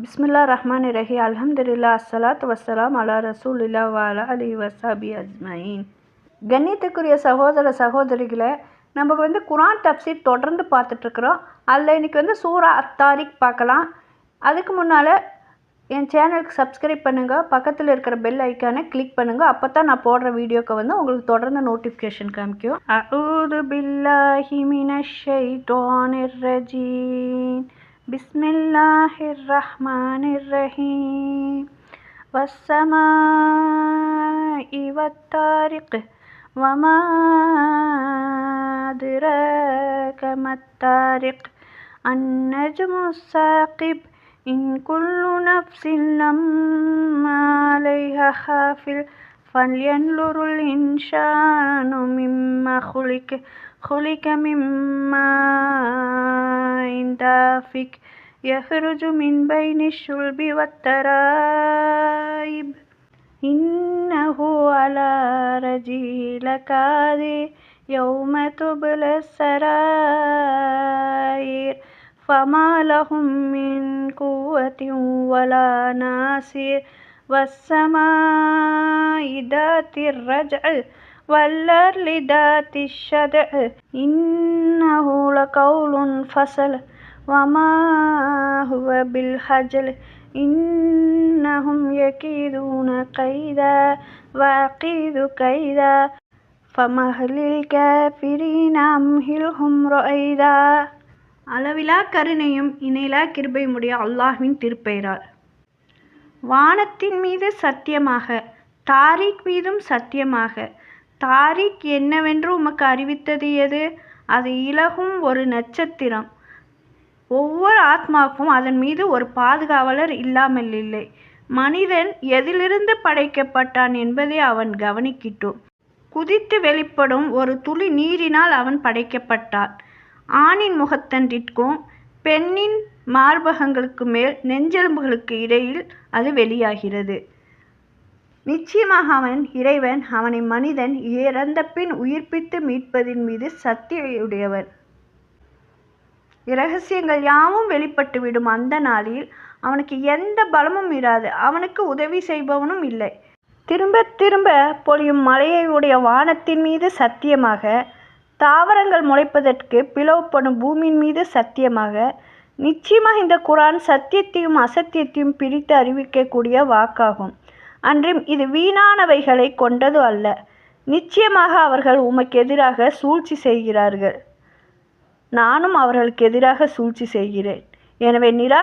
பிஸ்மில்லா ரஹ்மான் இரஹி அலமதுல்லா அஸ்ஸலாத் வஸ்ஸலாம் அலா ரசூல் இல்லா வாலா அலி வசாபி அஜ்மயின் கண்ணியத்துக்குரிய சகோதர சகோதரிகளை நமக்கு வந்து குரான் தப்சீர் தொடர்ந்து பார்த்துட்ருக்குறோம். அதில் இன்றைக்கி வந்து சூரா அத்தாரிக் பார்க்கலாம். அதுக்கு முன்னால் என் சேனலுக்கு சப்ஸ்கிரைப் பண்ணுங்கள் பக்கத்தில் இருக்கிற பெல் ஐக்கானை கிளிக் பண்ணுங்கள் அப்போ தான் நான் போடுற வீடியோக்கு வந்து உங்களுக்கு தொடர்ந்து நோட்டிஃபிகேஷன் காமிக்கும். அஊது பில்லாஹி மினஷ் ரஜீன் بسم الله الرحمن الرحيم والسماء والطارق وما أدراك ما الطارق النجم الثاقب إن كل نفس لما عليها خافل فلينظر الإنسان مما خلق خلق مما دافق يخرج من بين الشلب والترائب إنه على رجل لقادر يوم تبلى السرائر فما لهم من قوة ولا ناصر والسماء ذات الرجع والأرض ذات الشدع إنه لقول فصل وما هو بالحجل إنهم يكيدون كيدا وأكيد كيدا فمهل الكافرين أمهلهم رؤيدا அளவிலா கருணையும் இணையிலா கிருபையுமுடைய அல்லாஹ்வின் திருப்பெயரால் வானத்தின் மீது சத்தியமாக தாரிக் மீதும் சத்தியமாக தாரிக் என்னவென்று உமக்கு அறிவித்தது எது? அது இலகும் ஒரு நட்சத்திரம். ஒவ்வொரு ஆத்மாவுக்கும் அதன் மீது ஒரு பாதுகாவலர் இல்லாமல் இல்லை மனிதன் எதிலிருந்து படைக்கப்பட்டான் என்பதை அவன் கவனிக்கிட்டோம். குதித்து வெளிப்படும் ஒரு துளி நீரினால் அவன் படைக்கப்பட்டான். ஆணின் முகத்தண்டிற்கும் பெண்ணின் மார்பகங்களுக்கு மேல் நெஞ்செலும்புகளுக்கு இடையில் அது வெளியாகிறது. நிச்சயமாக அவன் இறைவன் அவனை மனிதன் இறந்த பின் உயிர்ப்பித்து மீட்பதின் மீது சக்தியுடையவன். இரகசியங்கள் யாவும் வெளிப்பட்டுவிடும் அந்த நாளில் அவனுக்கு எந்த பலமும் இராது. அவனுக்கு உதவி செய்பவனும் இல்லை. திரும்ப திரும்ப பொழியும் மலையுடைய வானத்தின் மீது சத்தியமாக தாவரங்கள் முளைப்பதற்கு பிளவுப்படும் பூமியின் மீது சத்தியமாக நிச்சயமாக இந்த குரான் சத்தியத்தையும் அசத்தியத்தையும் பிரித்து அறிவிக்கக்கூடிய வாக்காகும். அன்றும் இது வீணானவைகளை கொண்டது அல்ல. நிச்சயமாக அவர்கள் உமக்கு எதிராக சூழ்ச்சி செய்கிறார்கள். நானும் அவர்களுக்கு எதிராக சூழ்ச்சி செய்கிறேன். எனவே நிரா